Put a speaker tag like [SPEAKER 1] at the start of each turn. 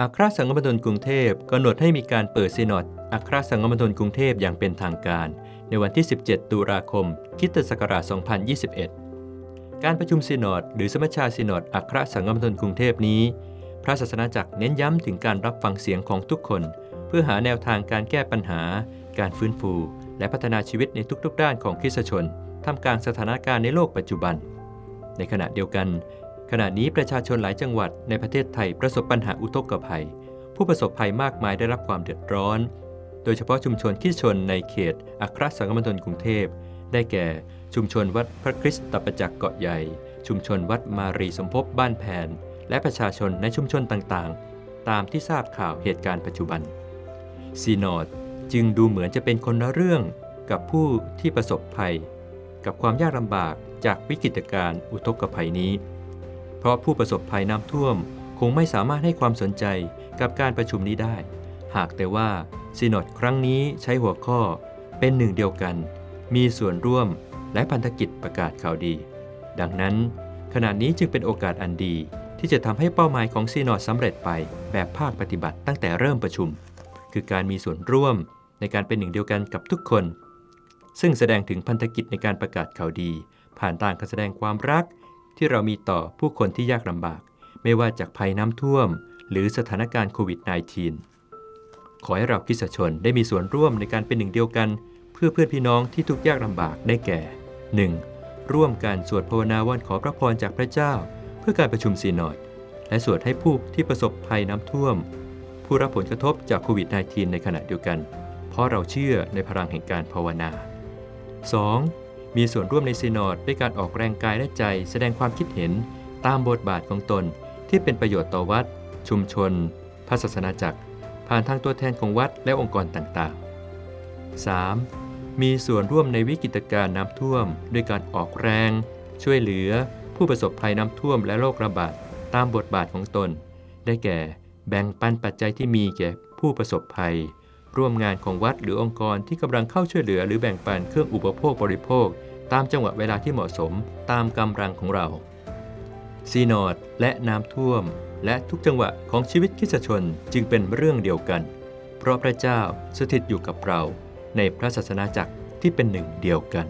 [SPEAKER 1] อัครสังฆมณฑลกรุงเทพกำหนดให้มีการเปิดซีนอดอัครสังฆมณฑลกรุงเทพอย่างเป็นทางการ ในวันที่ 17 ตุลาคมคิตศักราช 2021 การประชุมซีนอดหรือสมัชชาซีนอดอัครสังฆมณฑลกรุงเทพนี้ พระศาสนาจักรเน้นย้ำถึงการรับฟังเสียงของทุกคน เพื่อหาแนวทางการแก้ปัญหา การฟื้นฟู และพัฒนาชีวิตในทุกๆ ด้านของคริสตชนท่ามกลางสถานการณ์ในโลกปัจจุบัน ในขณะเดียวกัน ขณะนี้ประชาชนหลายจังหวัดในประเทศไทยประสบปัญหาอุทกภัย ผู้ประสบภัยมากมายได้รับความเดือดร้อน โดยเฉพาะชุมชนคริสตชนในเขตอัครสังฆมณฑลกรุงเทพ ได้แก่ชุมชนวัดพระคริสตประจักษ์เกาะใหญ่ ชุมชนวัดมารีสมภพบ้านแผน และประชาชนในชุมชนต่างๆ ตามที่ทราบข่าวเหตุการณ์ปัจจุบันซีนอดจึงดูเหมือนจะเป็นคนละเรื่องกับผู้ที่ประสบภัย กับความยากลำบากจากวิกฤตการณ์อุทกภัยนี้ ราะผู้ประสบภัยน้ำท่วม คงไม่สามารถให้ความสนใจกับการประชุมนี้ได้ หากแต่ว่าซีนอดครั้งนี้ใช้หัวข้อเป็นหนึ่งเดียวกัน มีส่วนร่วมและพันธกิจประกาศข่าวดี ดังนั้น ขณะนี้จึงเป็นโอกาสอันดี ที่จะทำให้เป้าหมายของซีนอดสำเร็จไปแบบภาคปฏิบัติตั้งแต่เริ่มประชุม คือการมีส่วนร่วมในการเป็นหนึ่งเดียวกันกับทุกคน ซึ่งแสดงถึงพันธกิจในการประกาศข่าวดี ผ่านต่างการแสดงความรัก ที่เรามีต่อผู้คนที่ยากลำบาก ไม่ว่าจากภัยน้ำท่วม หรือสถานการณ์โควิด -19 ขอให้เราคริสตชนได้มีส่วนร่วมในการเป็นหนึ่งเดียวกัน เพื่อเพื่อนพี่น้องที่ทุกข์ยากลำบากได้แก่ 1. ร่วมการสวดภาวนาวันขอพระพรจากพระเจ้า เพื่อการประชุมซีนอด และสวดให้ผู้ที่ประสบภัยน้ำท่วม ผู้รับผลกระทบจากโควิด -19 ในขณะเดียวกัน เพราะเราเชื่อในพลังแห่งการภาวนา 2. มีส่วนร่วมในซีนอดด้วยการออกแรงกายและใจ แสดงความคิดเห็นตามบทบาทของตน ที่เป็นประโยชน์ต่อวัด ชุมชน พระศาสนาจักร ผ่านทางตัวแทนของวัดและองค์กรต่างๆ 3. มีส่วนร่วมในวิกฤตการณ์น้ำท่วม ด้วยการออกแรง ช่วยเหลือ ผู้ประสบภัยน้ำท่วมและโรคระบาดตามบทบาทของตน ได้แก่ แบ่งปันปัจจัยที่มีแก่ผู้ประสบภัย ร่วมงานของวัดหรือองค์กรที่กำลังเข้าช่วยเหลือ หรือแบ่งปันเครื่องอุปโภคบริโภค ตามจังหวะเวลาที่เหมาะสมตามกำลังของเรา ซีนอดและน้ำท่วม และทุกจังหวะของชีวิตคิสชนจึงเป็นเรื่องเดียวกัน เพราะพระเจ้าสถิตอยู่กับเราในพระศาสนาจักรที่เป็นหนึ่งเดียวกัน